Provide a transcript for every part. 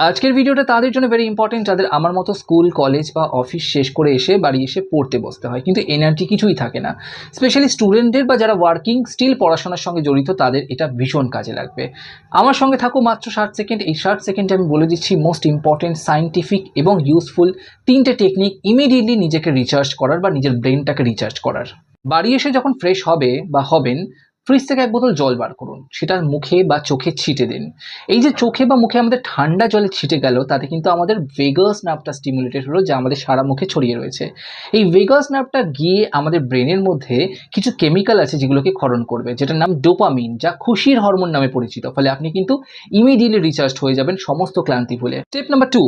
আজকের ভিডিওটা তাদের জন্য ভেরি ইম্পর্টেন্ট যাদের আমার মতো স্কুল কলেজ বা অফিস শেষ করে এসে বাড়ি এসে পড়তে বসতে হয়। কিন্তু এনার্জি কিছুই থাকে না। স্পেশালি স্টুডেন্টদের বা যারা ওয়ার্কিং স্টিল পড়াশোনার সঙ্গে জড়িত, তাদের এটা ভীষণ কাজে লাগবে। আমার সঙ্গে থাকো মাত্র ষাট সেকেন্ড এই ষাট সেকেন্ডে আমি বলে দিচ্ছি মোস্ট ইম্পর্টেন্ট সাইন্টিফিক এবং ইউজফুল তিনটে টেকনিক ইমিডিয়েটলি নিজেকে রিচার্জ করার বা নিজের ব্রেনটাকে রিচার্জ করার। বাড়ি এসে যখন ফ্রেশ হবে বা হবেন ফ্রিজ থেকে এক বোতল জল বার করুন। সেটার মুখে বা চোখে ছিটে দিন। এই যে চোখে বা মুখে আমাদের ঠান্ডা জলে ছিটে গেল, তাতে কিন্তু আমাদের ভেগাস নার্ভটা স্টিমুলেটেড হলো, যা আমাদের সারা মুখে ছড়িয়ে রয়েছে। এই ভেগাস নার্ভটা গিয়ে আমাদের ব্রেনের মধ্যে কিছু কেমিক্যাল আছে যেগুলোকে ক্ষরণ করবে, যেটার নাম ডোপামিন যা খুশির হরমোন নামে পরিচিত। ফলে আপনি কিন্তু ইমিডিয়েটলি রিচার্জ হয়ে যাবেন সমস্ত ক্লান্তি ভুলে। স্টেপ নাম্বার টু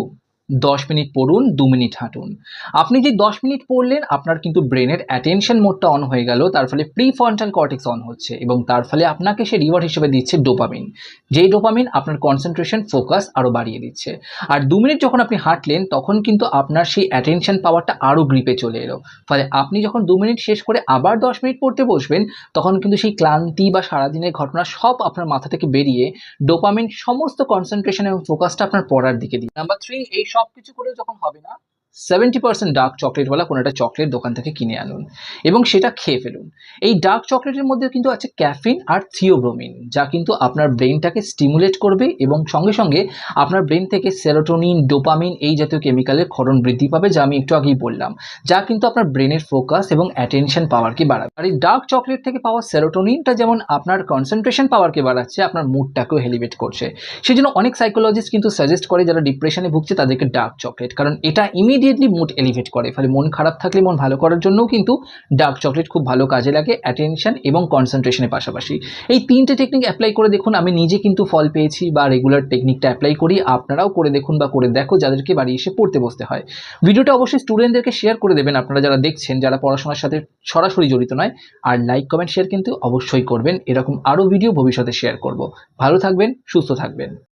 দশ মিনিট পড়ুন, দু মিনিট হাঁটুন। আপনি যে দশ মিনিট পড়লেন, আপনার কিন্তু ব্রেনের অ্যাটেনশন মোডটা অন হয়ে গেল, তার ফলে প্রি ফ্রন্টাল কর্টেক্স অন হচ্ছে এবং তার ফলে আপনাকে সে রিওয়ার্ড হিসেবে দিচ্ছে ডোপামিন যেই ডোপামিন আপনার কনসেন্ট্রেশন ফোকাস আরও বাড়িয়ে দিচ্ছে। আর দু মিনিট যখন আপনি হাঁটলেন, তখন কিন্তু আপনার সেই অ্যাটেনশন পাওয়ারটা আরও গ্রিপে চলে এলো। ফলে আপনি যখন দু মিনিট শেষ করে আবার দশ মিনিট পড়তে বসবেন, তখন কিন্তু সেই ক্লান্তি বা সারাদিনের ঘটনা সব আপনার মাথা থেকে বেরিয়ে ডোপামিন সমস্ত কনসেন্ট্রেশন এবং ফোকাসটা আপনার পড়ার দিকে দিই নাম্বার থ্রি এই সব কিছু করে যখন হবে না সেভেন্টি পার্সেন্ট ডার্ক চকলেটওয়ালা কোনো একটা চকলেট দোকান থেকে কিনে আনুন এবং সেটা খেয়ে ফেলুন। এই ডার্ক চকলেটের মধ্যে কিন্তু আছে ক্যাফিন আর থিওব্রোমিন যা কিন্তু আপনার ব্রেনটাকে স্টিমুলেট করবে এবং সঙ্গে সঙ্গে আপনার ব্রেন থেকে সেরোটোনিন ডোপামিন এই জাতীয় কেমিক্যালের ক্ষরণ বৃদ্ধি পাবে, যা আমি একটু আগেই বললাম, যা কিন্তু আপনার ব্রেনের ফোকাস এবং অ্যাটেনশন পাওয়ারকে বাড়াবে। আর এই ডার্ক চকলেট থেকে পাওয়া সেরোটোনিনটা যেমন আপনার কনসেন্ট্রেশন পাওয়ারকে বাড়াচ্ছে, আপনার মুডটাকেও হেলিভেট করছে। সেই জন্য অনেক সাইকোলজিস্ট কিন্তু সাজেস্ট করে, যারা ডিপ্রেশনে ভুগছে, তাদেরকে ডার্ক চকলেট কারণ এটা ইমিডিয়েটলি মুড এলিভেট করে। ফলে মন খারাপ থাকলে মন ভালো করার জন্যও কিন্তু ডার্ক চকলেট খুব ভালো কাজে লাগে অ্যাটেনশন এবং কনসেন্ট্রেশনের পাশাপাশি। এই তিনটে টেকনিক অ্যাপ্লাই করে দেখুন, আমি নিজে কিন্তু ফল পেয়েছি বা রেগুলার টেকনিকটা অ্যাপ্লাই করি, আপনারাও করে দেখুন বা করে দেখো, যাদেরকে বাড়ি এসে পড়তে বসতে হয়। ভিডিওটা অবশ্যই স্টুডেন্টদেরকে শেয়ার করে দেবেন, আপনারা যারা দেখছেন, যারা পড়াশোনার সাথে সরাসরি জড়িত নয়, আর লাইক কমেন্ট শেয়ার কিন্তু অবশ্যই করবেন। এরকম আরও ভিডিও ভবিষ্যতে শেয়ার করব। ভালো থাকবেন, সুস্থ থাকবেন।